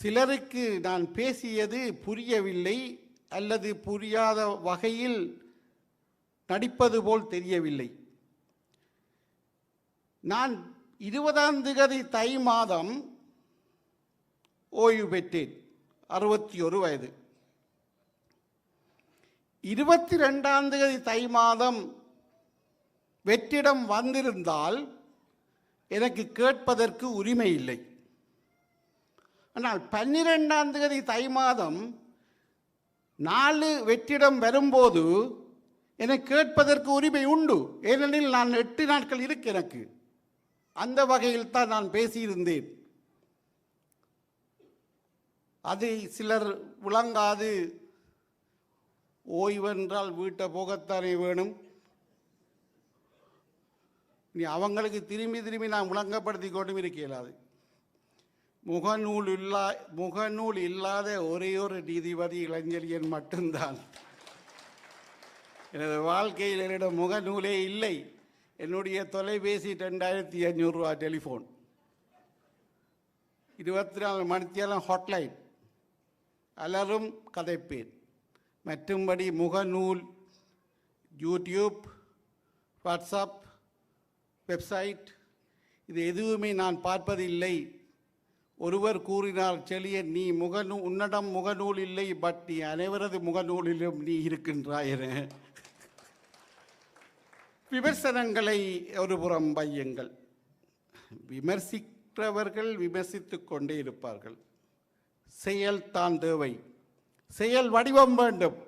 சிலருக்கு நான் பேசியது புரியவில்லை அல்லது புரியாத வகையில் நடிப்பது போல் தெரியவில்லை. நான் இருபதாம் திகதி தை மாதம் ஓய்வு பெற்றேன் அறுபத்தி ஒரு வயது. இருபத்தி ரெண்டாம் தேதி தை மாதம் வெற்றிடம் வந்திருந்தால் எனக்கு கேட்பதற்கு உரிமை இல்லை. ஆனால் பன்னிரெண்டாம் தேதி தை மாதம் நாலு வெற்றிடம் வரும்போது எனக்கு கேட்பதற்கு உரிமை உண்டு. ஏனெனில் நான் எட்டு நாட்கள் இருக்கு எனக்கு. அந்த வகையில் தான் நான் பேசியிருந்தேன். அதை சிலர் விளங்காது. ஓய்வென்றால் வீட்டை போகத்தானே வேணும். நீ அவங்களுக்கு திரும்பி திரும்பி நான் விளங்கப்படுத்தி கொண்டும் இருக்க இயலாது முகநூல் இல்லா முகநூல் இல்லாத ஒரே ஒரு நீதிபதி இளைஞரியன் மட்டும்தான். எனது வாழ்க்கையில் என்னிடம் முகநூலே இல்லை. என்னுடைய தொலைபேசி ரெண்டாயிரத்தி அஞ்சூறுரூவா டெலிஃபோன். இருபத்தி நாலு மணித்தியாலம் ஹாட்லைன். அலரும் கதைப்பேன். மற்றும்படி முகநூல் யூடியூப் வாட்ஸ்அப் வெப்சைட் இது எதுவுமே நான் பார்ப்பதில்லை. ஒருவர் கூறினார் செழியன் நீ முகநூ உன்னிடம் முகநூல் இல்லை பட் நீ அனைவரது முகநூலிலும் நீ இருக்கின்றாய் என. விமர்சனங்களை ஒருபுறம் பையுங்கள் விமர்சிக்கிறவர்கள் விமர்சித்து கொண்டே இருப்பார்கள். செயல் தான் தேவை. செயல் வடிவம் வேண்டும்.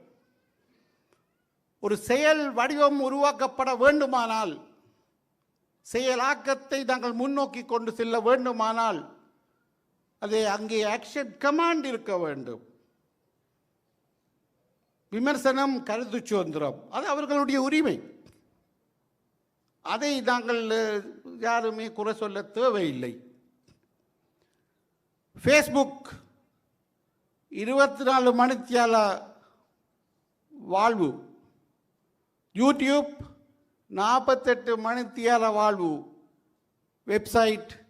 ஒரு செயல் வடிவம் உருவாக்கப்பட வேண்டுமானால் செயலாக்கத்தை நாங்கள் முன்னோக்கி கொண்டு செல்ல வேண்டுமானால் அது அங்கே ஆக்ஷன் கமாண்ட் இருக்க வேண்டும். விமர்சனம் கருத்து சுதந்திரம் அது அவர்களுடைய உரிமை. அதை நாங்கள் யாருமே குறை சொல்ல தேவையில்லை. ஃபேஸ்புக் இருபத்தி நாலு மணித்தியால வாழ்வு. யூடியூப் நாற்பத்தெட்டு மணித்தியால வாழ்வு. வெப்சைட்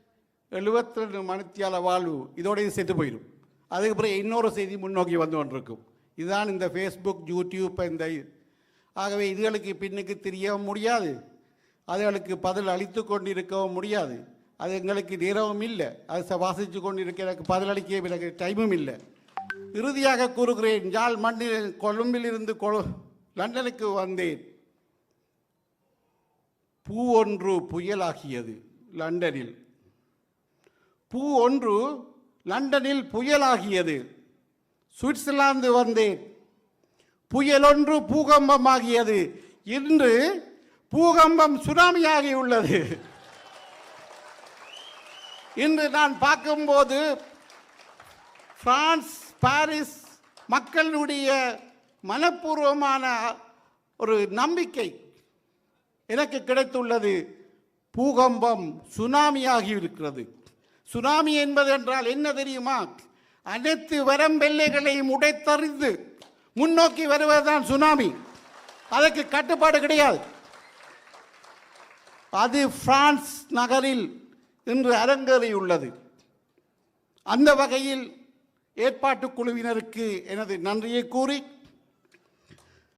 எழுபத்தி ரெண்டு மணித்தியால வாழ்வு இதோடய இது செத்து போயிடும் அதுக்கு பிறகு இன்னொரு செய்தி முன்னோக்கி வந்து கொண்டிருக்கும். இதுதான் இந்த ஃபேஸ்புக் யூடியூப் இந்த ஆகவே இதுகளுக்கு பின்னுக்கு தெரியவும் முடியாது. அதுகளுக்கு பதில் அளித்து கொண்டிருக்கவும் முடியாது. அது எங்களுக்கு நேரமும் இல்லை. அது ச- வாசித்து கொண்டிருக்க எனக்கு பதிலளிக்க எனக்கு டைமும் இல்லை. இறுதியாக கூறுகிறேன் யாழ் மண்ணில் கொழும்பிலிருந்து கொழு லண்டனுக்கு வந்தேன். பூ ஒன்று புயலாகியது லண்டனில். பூ ஒன்று லண்டனில் புயலாகியது. சுவிட்சர்லாந்து வந்தேன். புயலொன்று பூகம்பமாகியது. இன்று பூகம்பம் சுனாமியாகி உள்ளது இன்று நான் பார்க்கும்போது பிரான்ஸ் பாரிஸ் மக்களுடைய மனப்பூர்வமான ஒரு நம்பிக்கை எனக்கு கிடைத்துள்ளது. பூகம்பம் சுனாமியாகி இருக்கிறது சுனாமி என்பது என்றால் என்ன தெரியுமா? அனைத்து வரம்பெல்லைகளையும் உடைத்தறிந்து முன்னோக்கி வருவதுதான் சுனாமி. அதற்கு கட்டுப்பாடு கிடையாது. அது பிரான்ஸ் நகரில் இன்று அரங்கேறியுள்ளது அந்த வகையில் ஏற்பாட்டுக் குழுவினருக்கு எனது நன்றியை கூறி